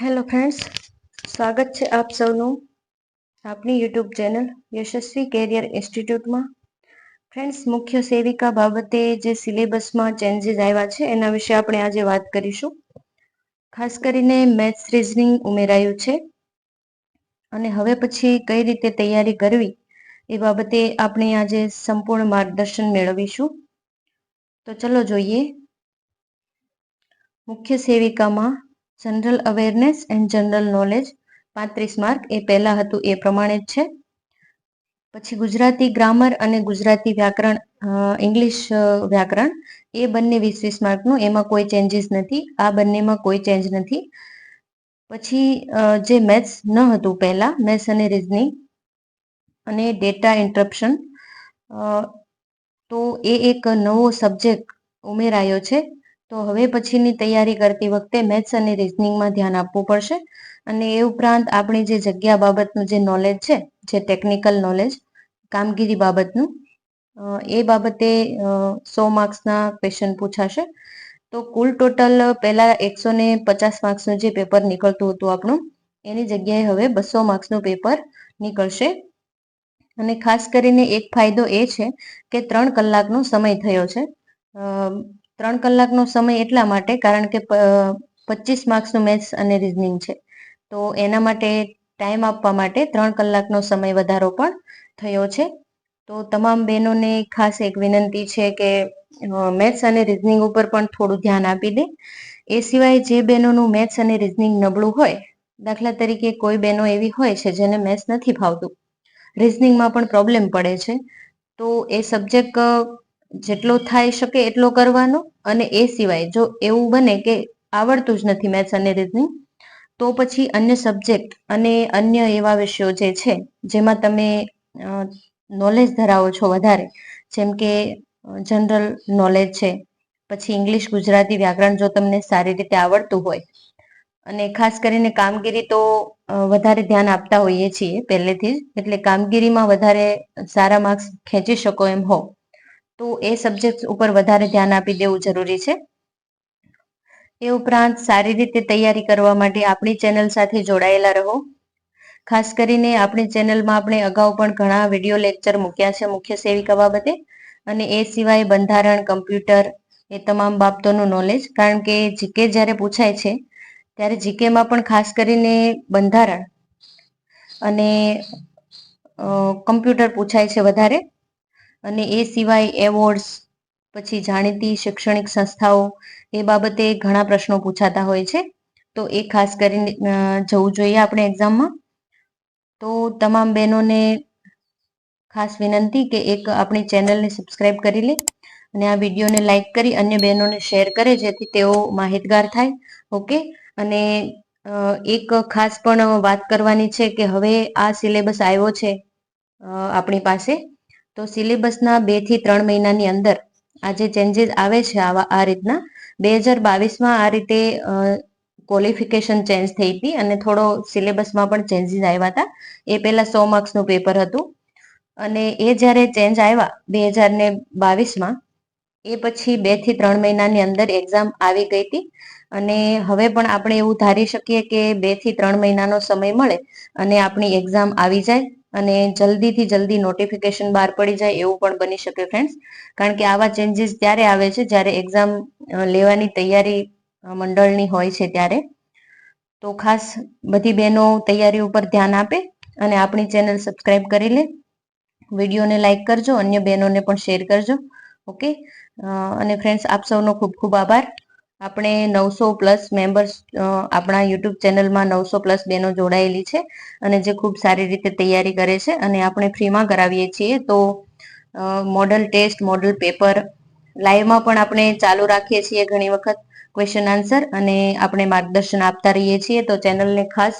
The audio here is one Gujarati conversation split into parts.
હેલો ફ્રેન્ડ્સ સ્વાગત છે આપ સૌનું આપણી યુટ્યુબ ચેનલ યશસ્વી કેરિયર ઇન્સ્ટિટ્યૂટમાં ફ્રેન્ડ્સ મુખ્ય સેવિકા બાબતે જે સિલેબસમાં ચેન્જીસ આવ્યા છે, એના વિશે આપણે આજે વાત કરીશું. ખાસ કરીને મેથ્સ રિઝનિંગ ઉમેરાયું છે. અને હવે પછી કઈ રીતે તૈયારી કરવી, એ બાબતે આપણે આજે સંપૂર્ણ માર્ગદર્શન મેળવીશું. તો ચલો જોઈએ. મુખ્ય સેવિકામાં general awareness and general knowledge પાંત્રીસ માર્ક એ પહેલા હતું, એ પ્રમાણે જ છે. પછી ગુજરાતી ગ્રામર અને ગુજરાતી વ્યાકરણ ઇંગ્લિશ વ્યાકરણ, એ બંને વીસ વીસ માર્કનું એમાં કોઈ ચેન્જીસ નથી. આ બંનેમાં કોઈ ચેન્જ નથી. પછી જે મેથ્સ ન હતું પહેલા મેથ્સ અને રિઝનિંગ અને ડેટા ઇન્ટરપ્શન તો એ એક નવો સબ્જેક્ટ ઉમેરાયો છે. તો હવે પછીની તૈયારી કરતી વખતે મેથ્સ અને રિઝનિંગમાં ધ્યાન આપવું પડશે. અને એ ઉપરાંત આપણી જે જગ્યા બાબતનું જે નોલેજ છે, જે ટેકનિકલ નોલેજ કામગીરી બાબતનું એ બાબતે સો માર્ક્સના ક્વેશ્ચન પૂછાશે. તો કુલ ટોટલ પહેલા એકસો ને પચાસ માર્ક્સનું જે પેપર નીકળતું હતું આપણું, એની જગ્યાએ હવે બસો માર્ક્સનું પેપર નીકળશે. અને ખાસ કરીને એક ફાયદો એ છે કે ત્રણ કલાકનો સમય થયો છે. ત્રણ કલાકનો સમય એટલા માટે કારણ કે પચીસ માર્ક્સનું મેથ્સ અને રિઝનિંગ છે. તો એના માટે ટાઈમ આપવા માટે ત્રણ કલાકનો સમય વધારો પણ થયો છે. તો તમામ બહેનોને ખાસ એક વિનંતી છે કે મેથ્સ અને રિઝનિંગ ઉપર પણ થોડું ધ્યાન આપી દે. એ સિવાય જે બહેનોનું મેથ્સ અને રિઝનિંગ નબળું હોય, દાખલા તરીકે કોઈ બહેનો એવી હોય છે જેને મેથ્સ નથી ફાવતું. રિઝનિંગમાં પણ પ્રોબ્લેમ પડે છે. તો એ સબ્જેક્ટ જેટલો થઈ શકે એટલો કરવાનો અને એ સિવાય જો એવું બને કે આવડતું જ નથી મેથ્સ અને રીઝનિંગ તો પછી અન્ય સબ્જેક્ટ અને અન્ય એવા વિષયો જે છે, જેમાં તમે નોલેજ ધરાવો છો વધારે, જેમ કે જનરલ નોલેજ છે, પછી ઇંગ્લિશ ગુજરાતી વ્યાકરણ જો તમને સારી રીતે આવડતું હોય, અને ખાસ કરીને કામગીરી તો વધારે ધ્યાન આપતા હોઈએ છીએ પહેલેથી જ, એટલે કામગીરીમાં વધારે સારા માર્ક્સ ખેંચી શકો એમ હો. તો એ સબ્જેક્ટ ઉપર વધારે ધ્યાન આપી દેવું જરૂરી છે. એ ઉપરાંત સારી રીતે તૈયારી કરવા માટે આપણી ચેનલ સાથે જોડાયેલા રહો. ખાસ કરીને આપણી ચેનલમાં આપણે અગાઉ પણ ઘણા વીડિયો લેક્ચર મૂક્યા છે મુખ્ય સેવિકા બાબતે. અને એ સિવાય બંધારણ કમ્પ્યુટર એ તમામ બાબતોનું નોલેજ કારણ કે જીકે જ્યારે પૂછાય છે, ત્યારે જીકેમાં પણ ખાસ કરીને બંધારણ અને કમ્પ્યુટર પૂછાય છે વધારે. અને એ સિવાય એવોર્ડ્સ પછી જાણીતી શૈક્ષણિક સંસ્થાઓ, એ બાબતે ઘણા પ્રશ્નો પૂછાતા હોય છે. તો એ ખાસ કરીને જવું જોઈએ આપણે એક્ઝામમાં. તો તમામ બહેનોને ખાસ વિનંતી કે એક આપણી ચેનલને સબસ્ક્રાઇબ કરી લે અને આ વિડીયોને લાઇક કરી અન્ય બહેનોને શેર કરે જેથી તેઓ માહિતગાર થાય. ઓકે? અને એક ખાસ પણ વાત કરવાની છે કે હવે આ સિલેબસ આવ્યો છે આપણી પાસે. તો સિલેબસના બેથી ત્રણ મહિનાની અંદર આ જે ચેન્જીસ આવે છે આવા, આ રીતના. બે હજાર બાવીસમાં આ રીતે ક્વોલિફિકેશન ચેન્જ થઈ હતી અને થોડો સિલેબસમાં પણ ચેન્જીસ આવ્યા હતા. એ પહેલા સો માર્ક્સનું પેપર હતું. અને એ જ્યારે ચેન્જ આવ્યા બે હજાર ને બાવીસમાં એ પછી બેથી ત્રણ મહિનાની અંદર એક્ઝામ આવી ગઈ હતી. અને હવે પણ આપણે એવું ધારી શકીએ કે બેથી ત્રણ મહિનાનો સમય મળે અને આપણી એક્ઝામ આવી જાય અને જલ્દીથી જલ્દી નોટિફિકેશન બહાર પડી જાય એવું પણ બની શકે ફ્રેન્ડ્સ કારણ કે આવા ચેન્જીસ ત્યારે આવે છે, જ્યારે એક્ઝામ લેવાની તૈયારી મંડળની હોય છે ત્યારે. તો ખાસ બધી બહેનો તૈયારી ઉપર ધ્યાન આપે અને આપણી ચેનલ સબસ્ક્રાઇબ કરી લે. વિડીયોને લાઇક કરજો, અન્ય બહેનોને પણ શેર કરજો. ઓકે અને ફ્રેન્ડ્સ આપ સૌનો ખૂબ ખૂબ આભાર. આપણે નવસો પ્લસ મેમ્બર્સ આપણા યુટ્યુબ ચેનલમાં નવસો પ્લસ બહેનો જોડાયેલી છે અને જે ખૂબ સારી રીતે તૈયારી કરે છે અને આપણે ફ્રીમાં કરાવીએ છીએ. તો મોડલ ટેસ્ટ મોડલ પેપર લાઈવમાં પણ આપણે ચાલુ રાખીએ છીએ ઘણી વખત ક્વેશ્ચન આન્સર અને આપણે માર્ગદર્શન આપતા રહીએ છીએ. તો ચેનલને ખાસ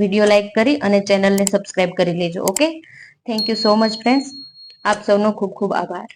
વીડિયો લાઈક કરી અને ચેનલને સબસ્ક્રાઈબ કરી લેજો okay thank you so much friends આપ સૌનો ખૂબ ખૂબ આભાર.